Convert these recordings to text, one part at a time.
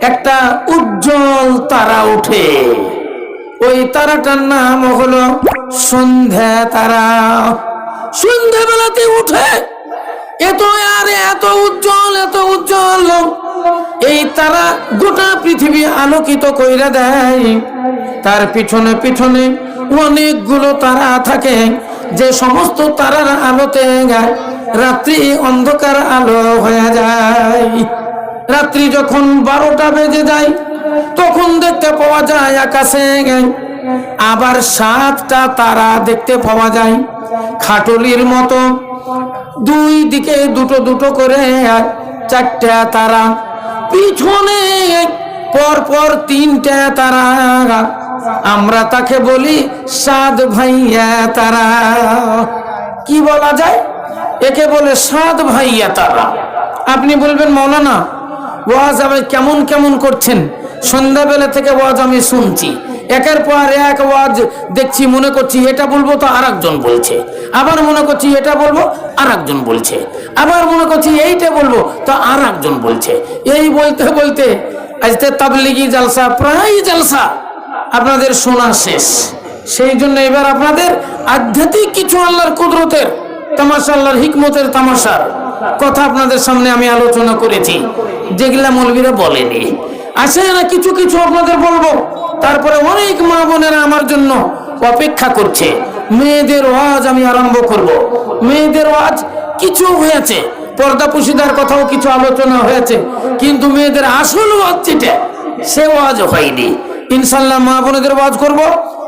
একটা উজ্জ্বল তারা উঠে। ওই তারাটার নাম হলো সন্ধ্যা তারা। সন্ধ্যাবেলাতে উঠে। এত আর এত উজ্জ্বল এত উজ্জ্বল। এই তারা গোটা পৃথিবী আলোকিত কইরা দেয়। তার পিছনে পিছনে অনেকগুলো তারা থাকে। যে সমস্ত তারার আলোতে রাত্রি অন্ধকার আলো হয়ে যায়। রাত্রি যখন বারোটা বেজে যায়, তখন দেখতে পাওয়া যায় আকাশে আবার সাতটা তারা দেখতে পাওয়া যায়, খাটলির মতো। দুই দিকে দুটো দুটো করে চারটা তারা, পিছনে পর পর তিনটা তারা। আমরা তাকে বলি সাত ভাইয়া তারা। কি বলা যায়? একে বলে সাত ভাইয়া তারা। আপনি বলবেন, মৌলানা ওয়াজ আমি কেমন কেমন করছেন? সন্ধ্যাবেলা থেকে ওয়াজ আমি শুনছি। একের পর এক ওয়াজ দেখছি, মনে করছি এটা বলব তো আর বলছে। আবার মনে করছি এটা বলব আর বলছে। আবার মনে করছি এইটা বলব, তো আর বলছে। এই বলতে বলতে আজকে তাবলিগি জালসা, প্রায় জালসা আপনাদের শোনা শেষ। সেই জন্য এবার আপনাদের আধ্যাত্মিক কিছু আল্লাহর কুদরতের, তামাশা আল্লাহর হিকমতের তামাশার। কথা আপনাদের সামনে আমি আলোচনা করেছি। যেগুলা মৌলবীরা বলেনি। আসে না কিছু কিছু আপনাদের বলব? তারপরে অনেক মা বোনেরা আমার জন্য অপেক্ষা করছে। মেয়েদের ওয়াজ আমি আরম্ভ করব। মেয়েদের ওয়াজ কিছু হয়েছে। পর্দা পুশিদার কথাও কিছু আলোচনা হয়েছে। কিন্তু মেয়েদের আসল ওয়াজ যেটা, সে ওয়াজ হয়নি। ইনশাল্লাহ মা বোনেদের ওয়াজ করব।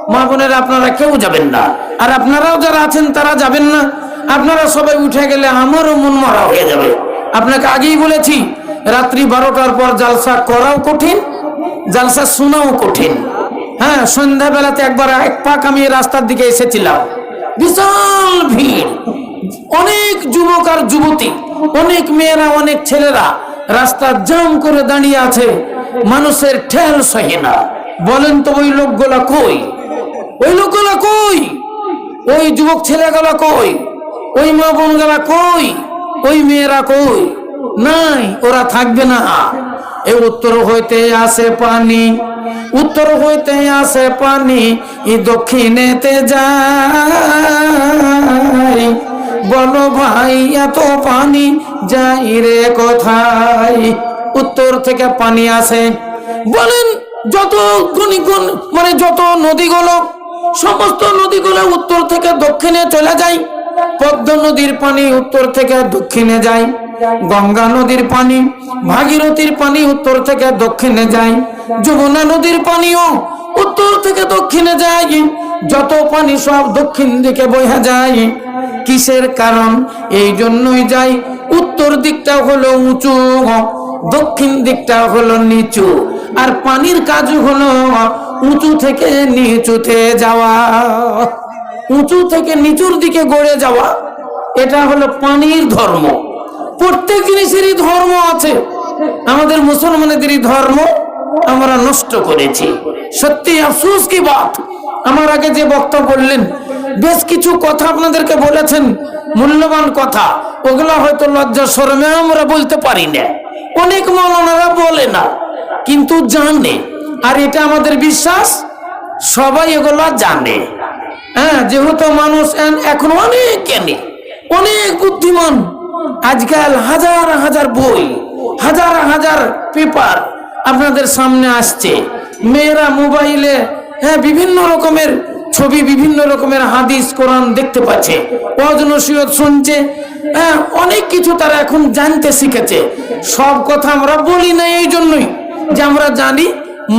মা বোনেরা আপনারা কেউ যাবেন না। আর আপনারাও যারা আছেন, তারা যাবেন না। আপনারা সবাই উঠে গেলে আমারও মন মরা হয়ে যাবে। আপনাকে আগেই বলেছি, রাত্রি বারোটার পর জালসা করাও কঠিন, জালসা শোনাও কঠিন। হ্যাঁ সন্ধ্যাবেলাতে একবার এক পাক আমি রাস্তার দিকে এসেছিলাম। বিশাল ভিড়। অনেক যুবক আর যুবতী, অনেক মেয়েরা, অনেক ছেলেরা রাস্তা জাম করে দাঁড়িয়ে আছে, মানুষের ঠেল সহে না। বলেন তো ওই লোকগুলা কই? ওই লোকগুলা কই? ওই যুবক ছেলেগুলা কই? ওই মা বোনগুলা কই? ওই মেয়েরা কই? নাই, ওরা থাকবে না। এ উত্তর হইতে আসে পানি, উত্তর হইতে আসে পানি, ই দক্ষিণেতে যায়। বলো ভাই, এত পানি যাই রে কোথায়? উত্তর থেকে পানি আসে। বলেন, যত গণিগুণ মানে যত নদীগুলো, সমস্ত নদীগুলো উত্তর থেকে দক্ষিণে চলে যায়। পদ্ম নদীর পানি উত্তর থেকে দক্ষিণে যায়, গঙ্গা নদীর পানি, ভাগীরথীর পানি উত্তর থেকে দক্ষিণে যায়, যমুনা নদীর পানিও উত্তর থেকে দক্ষিণে যায়। যত পানি সব দক্ষিণ দিকে বইয়া যায়। কিসের কারণ? এই জন্যই যাই উত্তর দিকটা হলো উঁচু, দক্ষিণ দিকটা হলো নিচু। আর পানির কাজ হলো উঁচু থেকে নিচুতে যাওয়া। উঁচু থেকে নিচুর দিকে গড়ে যাওয়া, এটা হলো পানির ধর্ম। প্রত্যেক জিনিসেরই ধর্ম আছে। আমাদের মুসলমানেদেরই ধর্ম আমরা নষ্ট করেছি। সত্যি আফসোস কি বাত? আমার আগে যে বক্তা বললেন, বেশ কিছু কথা আপনাদেরকে বলেছেন, মূল্যবান কথা। ওগুলা হয়তো লজ্জা, শরমে আমরা বলতে পারি না। অনেক মৌলানারা বলে না, কিন্তু জানে। আর এটা আমাদের বিশ্বাস, সবাই এগুলো জানে। হ্যাঁ যেহেতু মানুষ এখন অনেক কেনে অনেক বুদ্ধিমান। আজকাল হাজার হাজার বই, হাজার হাজার পেপার আপনাদের সামনে আসছে। মেয়েরা মোবাইলে হ্যাঁ বিভিন্ন রকমের ছবি, বিভিন্ন রকমের হাদিস, কোরআন দেখতে পাচ্ছে। অজনসিয়ত শুনছে হ্যাঁ অনেক কিছু তারা এখন জানতে শিখেছে। সব কথা আমরা বলি না এই জন্যই যে আমরা জানি,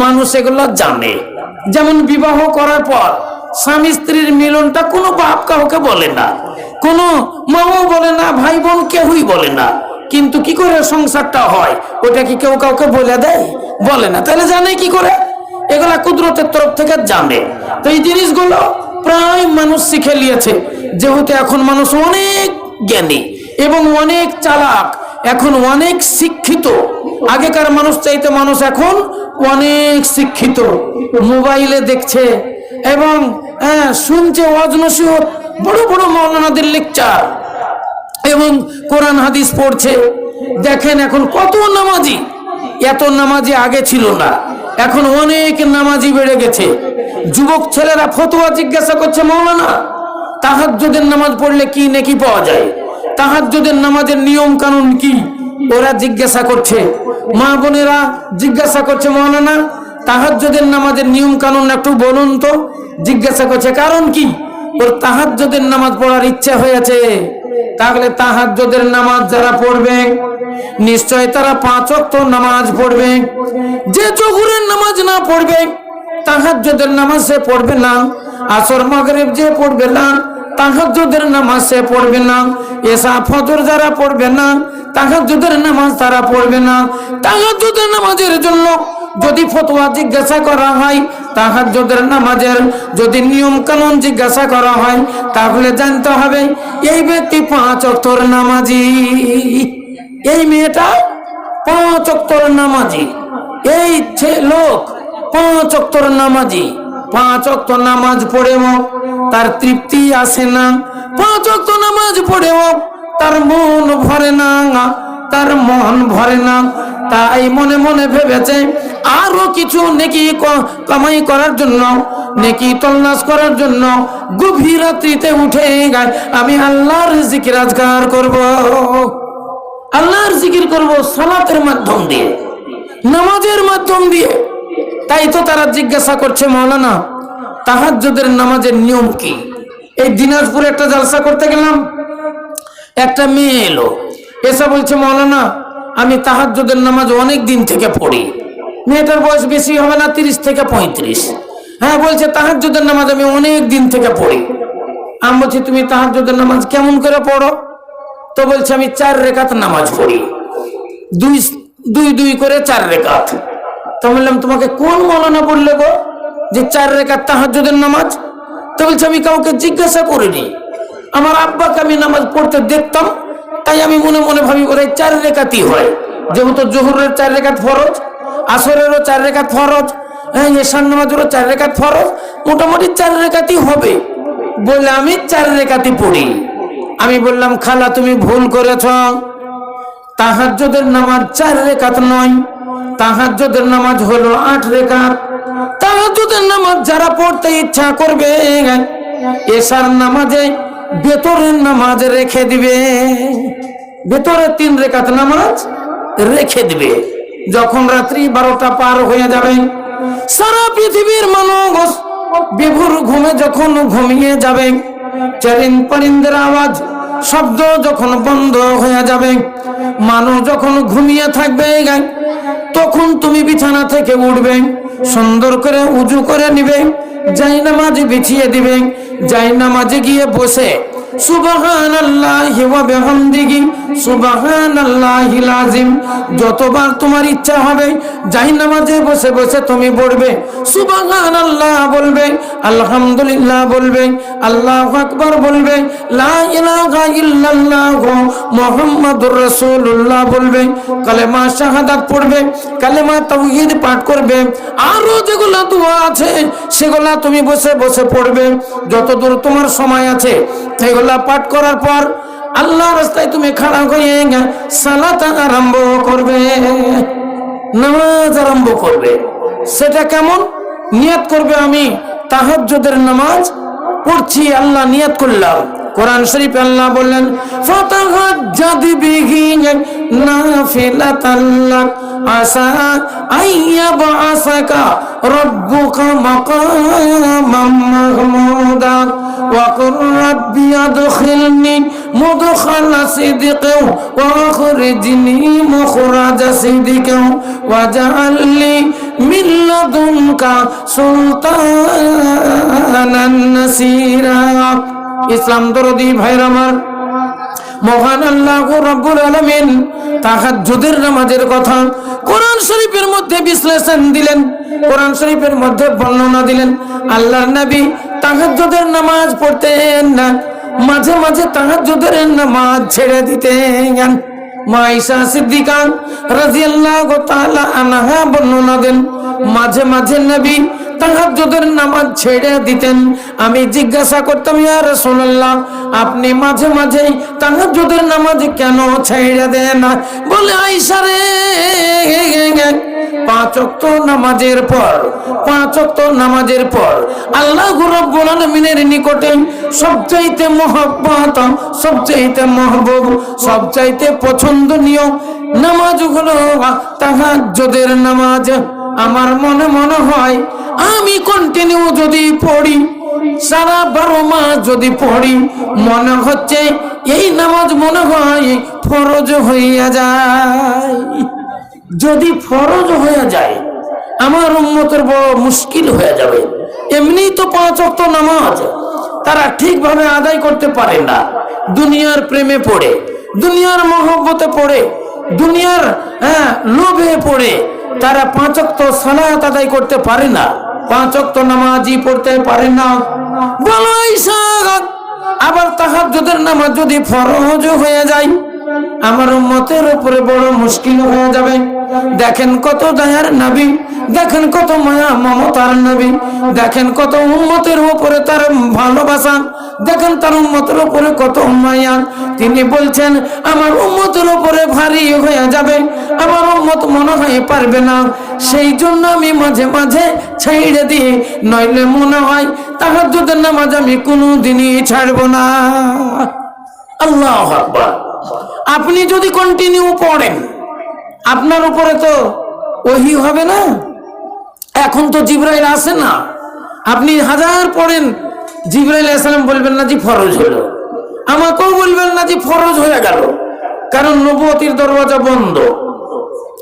মানুষ এগুলো জানে। যেমন বিবাহ করার পর স্বামী স্ত্রীর মিলনটা কোনো বাপ কাউকে বলে না। কোনো মাও বলে না ভাই বোন কেউই বলে না। কিন্তু কি করে সংসারটা হয়? ওটা কি কেউ কাউকে বলে দেয়? বলে না। তাহলে জানে কি করে? এগুলা কুদরতের তরফ থেকে জানে। তো এই জিনিসগুলো প্রায় মানুষ শিখে নিয়েছে। যেহেতু এখন মানুষ অনেক জ্ঞানী এবং অনেক চালাক, এখন অনেক শিক্ষিত। আগেকার মানুষ চাইতে মানুষ এখন অনেক শিক্ষিত। মোবাইলে দেখছে এবং হ্যাঁ, শুনছে অজনসিহত বড় বড় মৌলানাদের লেকচার। এবং কোরআন হাদিস পড়ছে। দেখেন এখন কত নামাজি। এত নামাজি আগে ছিল না। এখন অনেক নামাজি বেড়ে গেছে। যুবক ছেলেরা ফতোয়া জিজ্ঞাসা করছে মৌলানা তাহাজ্জুদের নামাজ পড়লে কি নাকি পাওয়া যায়? তাহাজ্জুদের নামাজের নিয়ম কানুন কি? ওরা জিজ্ঞাসা করছে। মা বোনেরা জিজ্ঞাসা করছে মৌলানা তাহাজ্জুদের নামাজের নিয়ম কানুন একটু বলুন তো। জিজ্ঞাসা করছে, কারণ কি? ওর তাহাজ্জুদের নামাজ পড়ার ইচ্ছা হয়েছে। তাহলে তাহাজ্জুদের নামাজ যারা পড়বে, নিশ্চয় তারা পাঁচ নামাজ পড়বে। যে জহুরের নামাজ না পড়বে, তাহাজ্জুদের নামাজ সে পড়বে না। আসর মাগরিব যে পড়বে না, তাহাজ্জুদের নামাজ সে পড়বে না। এসা ফজর যারা পড়বে না, তাহাজ্জুদের নামাজ তারা পড়বে না। তাহাজ্জুদের নামাজের জন্য যদি ফতোয়া জিজ্ঞাসা করা হয়, তাহাজ্জুদের নামাজের যদি নিয়ম কানুন জিজ্ঞাসা করা হয়, তাহলে জানতে হবে, এই ব্যক্তি পাঁচ অক্তর নামাজি। এই মেয়েটা পাঁচ অক্তর নামাজি। এই লোক পাঁচ অক্তর নামাজি। পাঁচ অক্ত নামাজ পড়েও তার তৃপ্তি আসে না। পাঁচ অক্ত নামাজ পড়েও তার মন ভরে না। তার মন ভরে না। তাই মনে মনে ভেবেছে, আরও কিছু নেকি কামাই করার জন্য, নেকি তল্লাশ করার জন্য গভীর রাত্রিতে উঠে গায়, আমি আল্লাহর জিকির আজগার করব। আল্লাহর জিকির করব সালাতের মাধ্যম দিয়ে, নামাজের মাধ্যম দিয়ে। তাই তো তারা জিজ্ঞাসা করছে, মৌলানা, তাহাজ্জুদের নামাজের নিয়ম কি? এই দিনাজপুরে একটা জালসা করতে গেলাম। একটা মেয়ে এলো। এসে বলছে, মৌলানা, আমি তাহাজ্জুদের নামাজ অনেক দিন থেকে পড়ি। মেয়েটার বয়স বেশি হবে না, তিরিশ থেকে পঁয়ত্রিশ। হ্যাঁ বলছে, তাহাজ্জুদের নামাজ আমি অনেক দিন থেকে পড়ি। আমি বলছি, তুমি তাহাজ্জুদের নামাজ কেমন করে পড়ো? তো বলছে, আমি চার রেখাত নামাজ পড়ি। দুই দুই দুই করে চার রেখাত। তো বললাম, তোমাকে কোন মৌলানা বললে গো যে চার রেখাত তাহাজ্জুদের নামাজ? তো বলছে, আমি কাউকে জিজ্ঞাসা করিনি। আমার আব্বাকে আমি নামাজ পড়তে দেখতাম তাই আমি মনে মনে ভাবি বোধহয় চার রেখাতই হয়। যেহেতু জহুরের চার রেখাত ফরজ, আসরেরও চার রেখাত ফরজ হ্যাঁ এশান নামাজেরও চার রেখাত ফরজ, মোটামুটি চার রেখাতই হবে। বলে আমি চার রেখাতই পড়ি। আমি বললাম, খালা, তুমি ভুল করেছ। তাহাজ্জুদের নামাজ চার রেখাত নয়, তাহাজ্জুদের নামাজ হলো আট রেখাত। তাহাজ্জুদের নামাজ যারা পড়তে ইচ্ছা করবে এশার নামাজে বেতরের নামাজ রেখে দিবে। ভেতরে তিন রেখাত নামাজ রেখে দিবে। যখন রাত্রি বারোটা পার হয়ে যাবে, সারা পৃথিবীর মানুষ বিভুর ঘুমে যখন ঘুমিয়ে যাবে, চারিন পারিন্দের আওয়াজ, শব্দ যখন বন্ধ হয়ে যাবে, মানুষ যখন ঘুমিয়ে থাকবে, তখন তুমি বিছানা থেকে উঠবে, সুন্দর করে উজু করে নিবে। যাই নামাজে বিছিয়ে দিবে যাই নামাজে গিয়ে বসে সুবাহান আল্লাহি ওয়া বিহামদিহি সুবহানাল্লাহিল আযীম যতবার তোমার ইচ্ছা হবে যাই নামাজে বসে বসে তুমি পড়বে। সুবহানাল্লাহ বলবে, আলহামদুলিল্লাহ বলবে, আল্লাহু আকবার বলবে, লা বলবে শাহাদাত পড়বে পাঠ করবে। যেগুলা আছে, সেগুলা তুমি বসে বসে পড়বে। যতদূর তোমার সময় আছে, সেগুলা পাঠ করার পর আল্লাহ রাস্তায় তুমি খাড়া হয়ে সালাত আরম্ভ করবে, নামাজ আরম্ভ করবে। সেটা কেমন? নিয়াত করবে আমি তাহাজ্জুদের নামাজ পড়ছি, আল্লাহ নিয়াত করলাম। কোরআন শরীফ আল্লাহ বললেন ফাতাহাজ্জাদ বিহি নাফিলাতাল লাক আসা আইয়াবআসাকা রাব্বুকা মাকামাম মাহমুদা وقل ربي أدخلني مدخل صدق وأخرجني مخرج صدق واجعل لي من لدنك سلطانا نصيرا ইসলাম দরদি ভাইর আমার। মহান আল্লাহ রব্বুল আলামিন তাহাজ্জুদের নামাজের কথা কোরআন শরীফের মধ্যে বিশ্লেষণ দিলেন, কোরআন শরীফের মধ্যে বর্ণনা দিলেন। আল্লাহর নবী তাহাজ্জুদের নামাজ পড়তেন না, মাঝে মাঝে তাহাজ্জুদের নামাজ ছেড়ে দিতেন। মা ঈশা সিদ্দিকা রাদিয়াল্লাহু তাআলা আনহা বর্ণনা দেন, মাঝে মাঝে নবী তাহাজ্জুদের নামাজ ছেড়ে দিতেন। আমি জিজ্ঞাসা করতাম, ইয়া রাসূলুল্লাহ, আপনি মাঝে মাঝে তাহাজ্জুদের নামাজ কেন ছেড়ে দেন বলে, আয়েশা রে, পাঁচ ওয়াক্ত নামাজের পর, পাঁচ ওয়াক্ত নামাজের পর আল্লাহ রাব্বুল আলামিনের নিকটে সবচাইতে মহব্বত, সবচাইতে মহবুব, সবচাইতে পছন্দনীয় নামাজ হলো তাহাজ্জুদের নামাজ। আমার মনে মনে হয়, আমি কন্টিনিউ যদি পড়ি, সারা বারো মাস যদি পড়ি, মনে হচ্ছে এই নামাজ মনে হয় ফরজ হইয়া যায়। যদি ফরজ হয়ে যায়, আমার উন্মতের বড় মুশকিল হয়ে যাবে। এমনি তো পাঁচ অক্ত নামাজ, তারা ঠিকভাবে আদায় করতে পারে না। দুনিয়ার প্রেমে পড়ে, দুনিয়ার মহব্বতে পড়ে, দুনিয়ার হ্যাঁ লোভে পড়ে তারা পাঁচ অক্ত সালাত আদায় করতে পারে না। পাঁচ অক্ত নামাজই পড়তে পারে না। ঈশা আবার তাহাজ্জুদের নামাজ যদি ফরজ হয়ে যায় আমার মতের উপরে বড় মুশকিল হয়ে যাবে। দেখেন কত দয়ার নবী, দেখেন কত মায়া মমতার নবী, দেখেন কত উম্মতের উপরে তার ভালোবাসা, দেখেন তার উম্মতের উপরে কত মায়া। তিনি বলছেন, আমার উম্মতের উপরে ভারী হয়ে যাবে, আমার উন্মত মনে হয় পারবে না। সেই জন্য আমি মাঝে মাঝে ছেড়ে দিই, নইলে মনে হয় তাহাজ্জুদের নামাজ আমি কোনোদিনই ছাড়বো না। আল্লাহ আকবার। আপনি যদি কন্টিনিউ পড়েন, আপনার উপরে তো ওহি হবে না? এখন তো জিব্রাইল আসে না। আপনি হাজার পড়েন, জিব্রাইল আসসালাম বলবেন না যে ফরজ হলো। আমাকেও বলবেন না যে ফরজ হয়ে গেল। কারণ নবতির দরওয়াজা বন্ধ।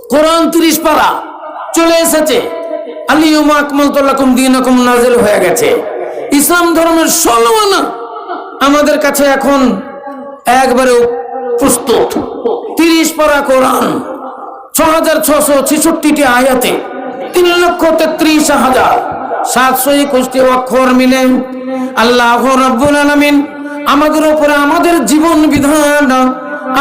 কোরআন তিরিশ পারা চলে এসেছে। আলিউমা আকমল তোল্লাকুম দিনকুম নাজেল হয়ে গেছে। ইসলাম ধর্মের ষোলো আমাদের কাছে এখন একবারে প্রস্তুত। তিরিশ পারা কোরআন ছ হাজার ছশো ছেষট্টিটি আয়াতে তিন লক্ষ তেত্রিশ হাজার সাতশো একুশটি অক্ষর মিলে, আল্লাহ রব্বুল আলমিন আমাদের উপরে আমাদের জীবন বিধান,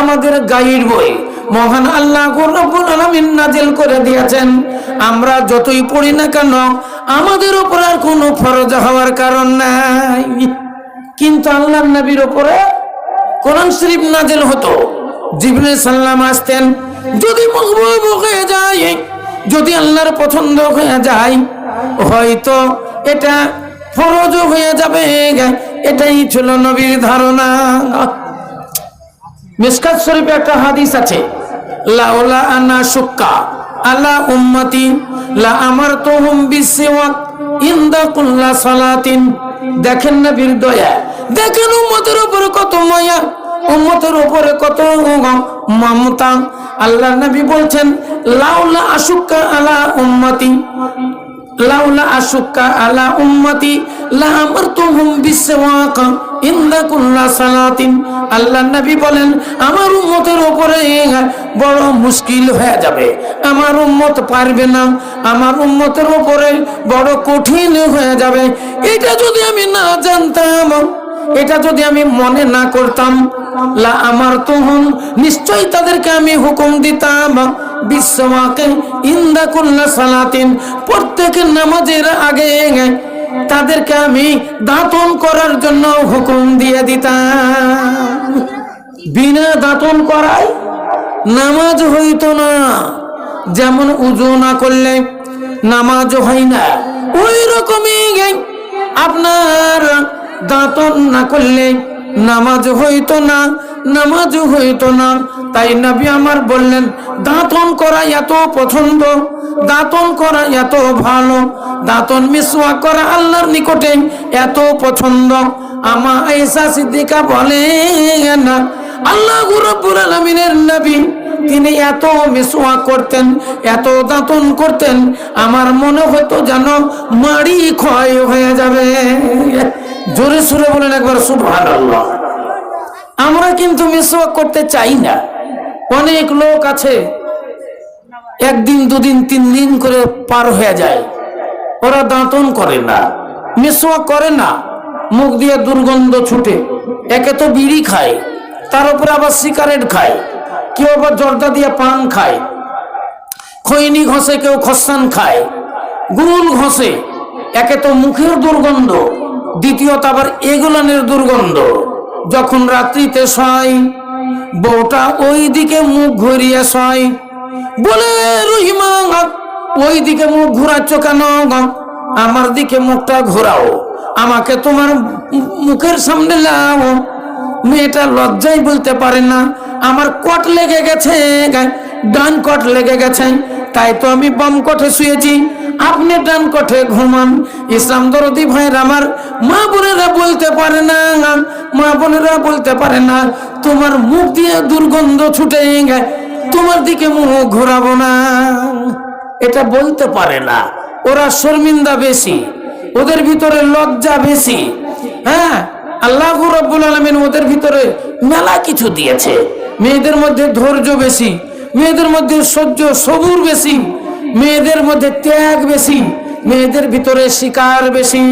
আমাদের গাইড বই মহান আল্লাহ রব্বুল আলমিন নাজিল করে দিয়েছেন। আমরা যতই পড়ি না কেন, আমাদের উপরে আর কোনো ফরজ হওয়ার কারণ নাই। কিন্তু আল্লাহ নবীর উপরে কোরআন শরীফ নাজিল হতো। জিবরিল সাল্লাম আসতেন, যদি মহবুব হয়ে যায়, যদি আল্লাহর পছন্দ হয়ে যায়, হয়তো এটা ফরজ হয়ে যাবে এটাই ছিল নবীর ধারণা। মিসকাত শরীফে একটা হাদিস আছে লাউলা আনা সুক্কা আলা উম্মতি, লা আমার তো আমারতুহুম বিসওয়াক ইনদা কুল্লা সালাতিন। দেখেন নবীর দয়া। দেখেন উম্মতের উপরে কত মায়া, উম্মতের উপরে কত মমতা। আল্লাহ নবী বলছেন, লাউলা আশুক্কা আলা উম্মতি, লাউলা আশুক্কা আলা উম্মতি, লা আমারতুহুম বিসওয়াক ইনদা কুল্লা সালাতিন। আল্লাহ নবী বলেন, আমার উম্মতের উপরে বড় মুশকিল হয়ে যাবে, আমার উম্মত পারবে না, আমার উম্মতের উপরে বড় কঠিন হয়ে যাবে। এটা যদি আমি না জানতাম এটা যদি আমি মনে না করতাম, লা আমার তখন নিশ্চয়ই তাদেরকে আমি হুকুম দিতাম। বিশ্বমাকে ইন্দা কুল্লা সালাতিন প্রত্যেকের নামাজের আগে তাদেরকে আমি দাঁতন করার জন্য হুকুম দিয়ে দিতাম। বিনা দাঁতন করায় নামাজ হইতো না। যেমন উজু না করলে নামাজ হয় না। ওই রকমই আপনার দাঁতন না করলে নামাজ হইতো না, নামাজ হইতো না। তাই নবী আমার বললেন, দাঁতন করা এত পছন্দ, দাঁতন করা এত ভালো, দাঁতন মিসওয়া করা আল্লাহর নিকটে এত পছন্দ। আমা আয়েশা সিদ্দিকা বলেন, আল্লাহ রব্বুল আলামিনের নবী, তিনি এত মিসওয়া করতেন, এত দাঁতন করতেন, আমার মনে হতো যেন মাড়ি ক্ষয় হয়ে যাবে। জোরে সুরে বলেন একবার, সুবহানাল্লাহ। আমরা কিন্তু মিসওয়াক করতে চাই না। অনেক লোক আছে, একদিন, দুদিন, তিন দিন করে পার হয়ে যায়। ওরা দাঁতন করে না, মিসওয়াক করে না। মুখ দিয়ে দুর্গন্ধ ছুটে। একে তো বিড়ি খায়, তার উপরে আবার সিগারেট খায়, কেউ আবার জর্দা দিয়ে পান খায়। খৈনি ঘষে, কেউ খসান খায়। গুল ঘষে, একে তো মুখের দুর্গন্ধ। দ্বিতীয়ত আবার এগুলানের দুর্গন্ধ। যখন রাত্রিতে শয়, বউটা ওই দিকে মুখ ঘুরিয়ে শয়, বলে, রহিমা ওই দিকে মুখ ঘুরাচ্ছ কেন আমার দিকে মুখটা ঘোরাও। আমাকে তোমার মুখের সামনে লাও মেয়েটা লজ্জাই বলতে পারে না, আমার কট লেগে গেছে ডান কট লেগে গেছে, তাই তো আমি বাম কটে শুয়েছি। আপনি ডান কঠে ঘুমান। ইসলাম দরদি ভাইয়ের আমার মা বোনেরা বলতে পারে না মা বোনেরা বলতে পারে না, তোমার মুখ দিয়ে দুর্গন্ধ ছুটে তোমার দিকে মুখ ঘোরাবো না। এটা বলতে পারে না। ওরা শর্মিন্দা বেশি, ওদের ভিতরে লজ্জা বেশি। হ্যাঁ আল্লাহ রব্বুল আলমিন ওদের ভিতরে মেলা কিছু দিয়েছে। মেয়েদের মধ্যে ধৈর্য বেশি, মেয়েদের মধ্যে সহ্য সবুর বেশি। মেয়েদের মধ্যে ত্যাগ বেশি, মেয়েদের ভিতরে শিকার বেশি।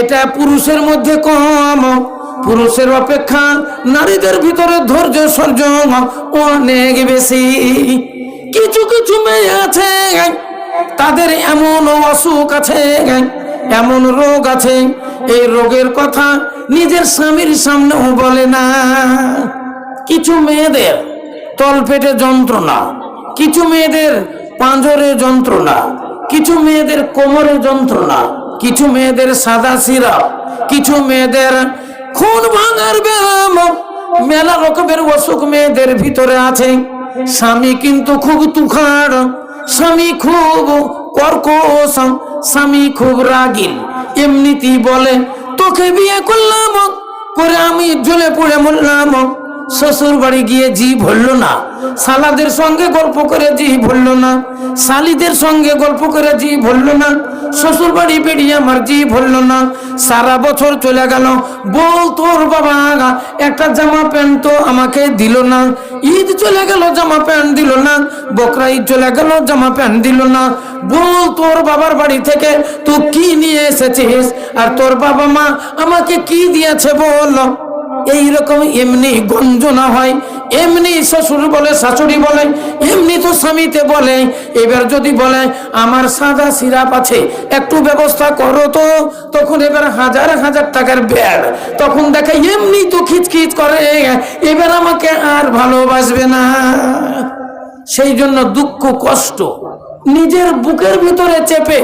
এটা পুরুষের মধ্যে কম, পুরুষের অপেক্ষা নারীদের ভিতরে ধৈর্য সহ্য অনেক বেশি। কিছু কিছু মেয়ে আছে, তাদের এমন অসুখ আছে, এমন রোগ আছে, এই রোগের কথা নিজের স্বামীর সামনেও বলে না। কিছু মেয়েদের তলপেটে যন্ত্রণা, কিছু মেয়েদের পাঁজরে যন্ত্রণা, কিছু মেয়েদের কোমরে যন্ত্রণা, কিছু মেয়েদের সাদা সিরা কিছু মেয়েদের খুন ভাঙার ব্যায়াম, মেলা রকমের অসুখ মেয়েদের ভিতরে আছে। স্বামী কিন্তু খুব তুখার, স্বামী খুব কর্কশ, স্বামী খুব রাগিল এমনিতেই বলে, তোকে বিয়ে করলাম, করে আমি জ্বলে পড়ে মরলাম। শ্বশুর বাড়ি গিয়ে জি ভরল না। সালাদের সঙ্গে গল্প করে জি ভরল না। শালিদের সঙ্গে গল্প করে জি ভরল না। শ্বশুর বাড়ি বেরিয়ে আমার জি ভরল না। সারা বছর চলে গেল। বল তোর বাবা একটা জামা প্যান্ট তো আমাকে দিল না। ঈদ চলে গেল, জামা প্যান্ট দিল না। বকরা ঈদ চলে গেল, জামা প্যান্ট দিল না। বল তোর বাবার বাড়ি থেকে তুই কি নিয়ে এসেছিস? আর তোর বাবা মা আমাকে কি দিয়েছে বল? এইরকম এমনি গঞ্জনা হয়, এমনি শ্বশুর বলে, শাশুড়ি বলে, এমনি তো স্বামীতে বলে। এবার যদি বলে, আমার সাদা সিরাপ আছে, একটু ব্যবস্থা করো তো। তখন এবার হাজার হাজার টাকার ব্যাগ। তখন দেখে এমনি তো খিচখিচ করে। এবার আমাকে আর ভালোবাসবে না। সেই জন্য দুঃখ, কষ্ট নিজের বুকের ভিতরে চেপে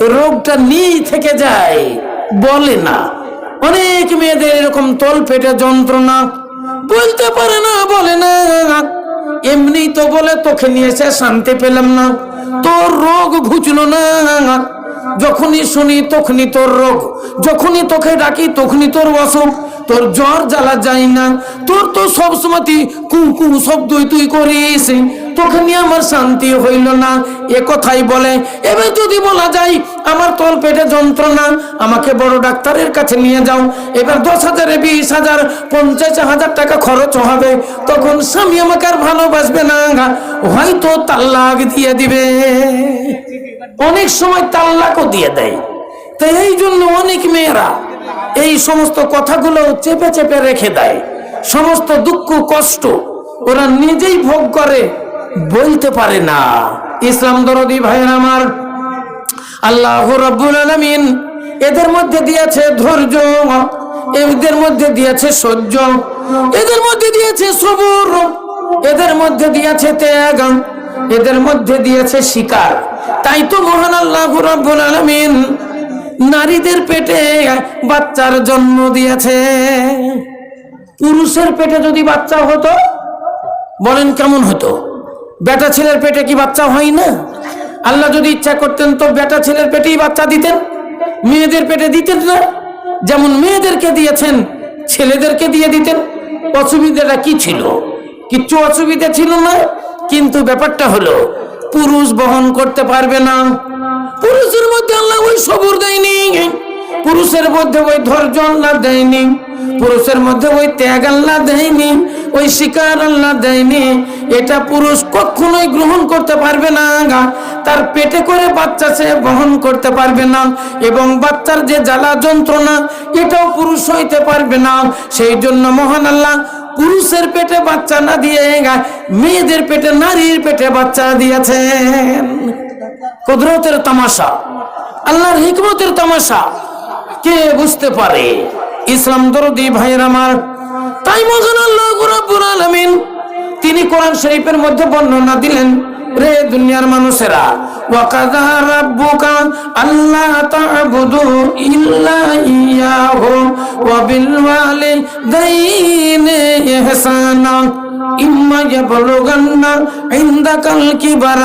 রোগটা নিয়েই থেকে যায়। বলে না। অনেক মেয়েদের এরকম তল পেটে যন্ত্রণা। বলতে পারে না, বলে না। এমনি তো বলে, তোকে নিয়ে এসে শান্তি পেলাম না। তোর রোগ ঘুচলো না। যখনই শুনি, তখনই তোর রোগ। যখনই তোকে ডাকি, তখনই তোর অসুখ। তোর জ্বর জ্বালা যায় না। তোর তো সবসময় কু কু শব্দই তুই করিস। তোকে নিয়ে আমার শান্তি হইল না। এ কথাই বলে, এবার যদি বলা যায় আমার তল পেটে যন্ত্রণা, আমাকে বড় ডাক্তারের কাছে নিয়ে যাও। এবার দশ হাজারে, বিশ হাজার, পঞ্চাশ হাজার টাকা খরচ হবে। তখন স্বামী আমাকে আর ভালোবাসবে না। হয়তো তাল্লাক দিয়ে দিবে। অনেক সময় তাল্লাকও দিয়ে দেয়। তো এই জন্য অনেক মেয়েরা এই সমস্ত কথাগুলো চেপে চেপে রেখে দেয়। সমস্ত দুঃখ, কষ্ট ওরা নিজেই ভোগ করে। বলতে পারে না। ইসলাম দরদি ভাইয়ের আমার, আল্লাহ রব্বুল আলমিন এদের মধ্যে দিয়েছে ধৈর্য, এদের মধ্যে দিয়েছে সহ্য, এদের মধ্যে দিয়েছে সবুর, এদের মধ্যে দিয়েছে ত্যাগ, এদের মধ্যে দিয়েছে শিকার। তাই তো মহান আল্লাহ রব্বুল আলমিন নারীদের পেটে বাচ্চার জন্ম দিয়েছে। পুরুষের পেটে যদি বাচ্চা হতো, বলেন কেমন হতো? বেটা ছেলের পেটে কি বাচ্চা হয় না? আল্লাহ যদি ইচ্ছা করতেন তো বেটা ছেলের পেটেই বাচ্চা দিতেন, মেয়েদের পেটে দিতেন না। যেমন মেয়েদেরকে দিয়েছেন, ছেলেদেরকে দিয়ে দিতেন, অসুবিধাটা কি ছিল? কিচ্ছু অসুবিধা ছিল না, কিন্তু ব্যাপারটা হলো, পুরুষ বহন করতে পারবে না। পুরুষের মধ্যে আল্লাহ ওই সবর দেয়নি। পুরুষের মধ্যে ওই ধৈর্য আল্লাহ দেয়নি। পুরুষের মধ্যে ওই ত্যাগ আল্লাহ দেয়নি, ওই শিকার আল্লাহ দেয়নি। এটা পুরুষ কখনোই গ্রহণ করতে পারবে না তার পেটে করে বাচ্চা সে বহন করতে পারবে না এবং বাচ্চার যে জ্বালা যন্ত্রণা, এটাও পুরুষ হইতে পারবে না। সেই জন্য মহান আল্লাহ পুরুষের পেটে বাচ্চা না দিয়ে মেয়েদের পেটে, নারীর পেটে বাচ্চা দিয়েছেন। কুদরতের তামাশা, আল্লাহর হিকমতের তামাশা। কে বুঝতে পারে? ইসলাম দরদি ভাইয়ের আমার। তাই মজান আল্লাহ তিনি কোরআন শরীফের মধ্যে বর্ণনা দিলেন, রে দুনিয়ার মানুষেরা, ওয়াকাদা রাব্বুকা আল্লা তা'বুদু ইল্লা ইয়াহু, ওয়া বিল ওয়ালিদাইনি ইহসানা إما يبلغن عندك الكبر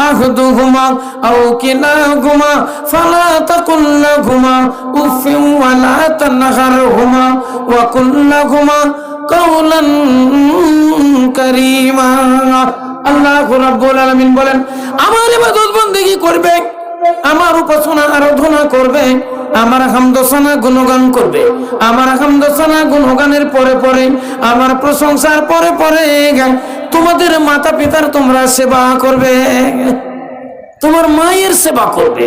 أحدهما أو كلاهما فلا تقل لهما أف ولا تنهرهما وقل لهما قولا كريما আল্লাহ রাব্বুল আলামিন বলেন আমার ইবাদত বন্দেগী করবে আমার উপাসনা আরাধনা করবে, আমার হামদোসানা গুণগান করবে। আমার হামদোসানা গুণগানের পরে পরে, আমার প্রশংসার পরে পরে তোমাদের মাতা পিতার তোমরা সেবা করবে। তোমার মায়ের সেবা করবে।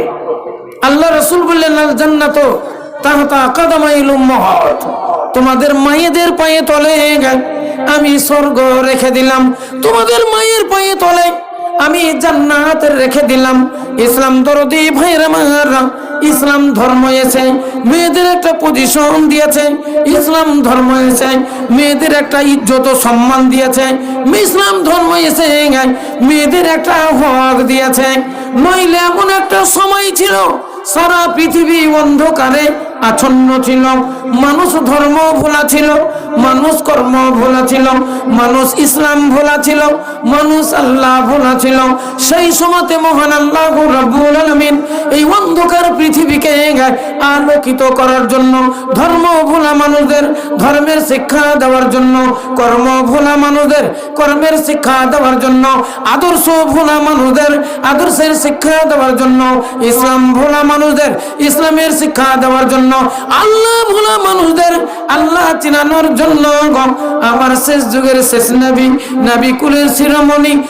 আল্লাহ রসুল বললেন জান্নাত তোমাদের মায়েদের পায়ে তলে আমি স্বর্গ রেখে দিলাম। তোমাদের মায়ের পায়ে তলে আমি জান্নাত রেখে দিলাম। ইসলাম দরদি ভাইরা মারা ইসলাম ধর্ম এসে মেয়েদের একটা পজিশন দিয়েছে। ইসলাম ধর্ম এসে মেয়েদের একটা ইজ্জত সম্মান দিয়েছে। ইসলাম ধর্ম এসে মেয়েদের একটা হক দিয়েছে। নইলে এমন একটা সময় ছিল, সারা পৃথিবী অন্ধকারে আচ্ছন্ন ছিল, মানুষ ধর্ম ভোলা ছিল, মানুষ কর্ম ভোলা ছিল, মানুষ ইসলাম ভোলা ছিল, মানুষ আল্লাহ ভোলা ছিল। সেই সময়তে মহান আল্লাহ রাব্বুল আলামিন এই অন্ধকার পৃথিবীকে আলোকিত করার জন্য, ধর্ম ভোলা মানুষদের, ধর্মের শিক্ষা দেওয়ার জন্য, কর্ম ভোলা মানুষদের, কর্মের শিক্ষা দেওয়ার জন্য, আদর্শ ভোলা মানুষদের, আদর্শের শিক্ষা দেওয়ার জন্য, ইসলাম ভোলা মানুষদের, ইসলামের শিক্ষা দেওয়ার জন্য আল্লাহ ভোলা মানুষদের, আল্লাহ চিনানোর জন্য আমার শেষ যুগের শেষ নবী নবী কুলের শিরোমণি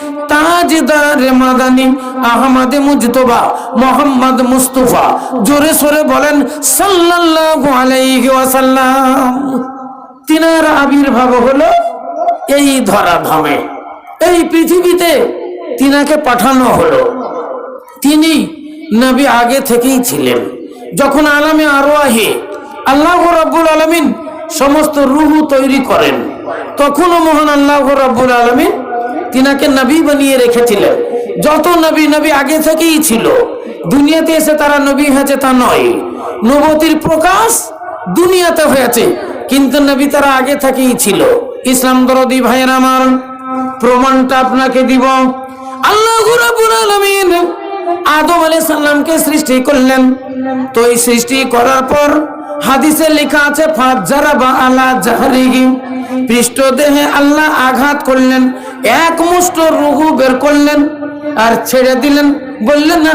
বলেন তিনার আবির্ভাব এই এই পৃথিবীতে তিনাকে পাঠানো হলো। তিনি নবী আগে থেকেই ছিলেন। যখন আলামে আরও আহে আল্লাহ রাব্বুল আলামিন সমস্ত রুহু তৈরি করেন, তখনও মহান আল্লাহ রাব্বুল আলামিন তিনাকে নবী বানিয়ে রেখেছিলেন। যত নবী নবী আগে থেকেই ছিল, দুনিয়াতে এসে তারা নবী হয়েছে তা নয়। নবতির প্রকাশ দুনিয়াতে হয়েছে, কিন্তু নবী তারা আগে থেকেই ছিল। ইসলাম দরদি ভাইয়ের আমার, প্রমাণটা আপনাকে দিব। আল্লাহ আলামিন আদম আলি সাল্লামকে সৃষ্টি করলেন। তো এই সৃষ্টি করার পর হাদিসে লেখা আছে, ফাজ্জারা বা আলা জাহারিগি পৃষ্ঠদেহে আল্লাহ আঘাত করলেন, এক মুষ্ট রুহু বের করলেন আর ছেড়ে দিলেন। বললেন, না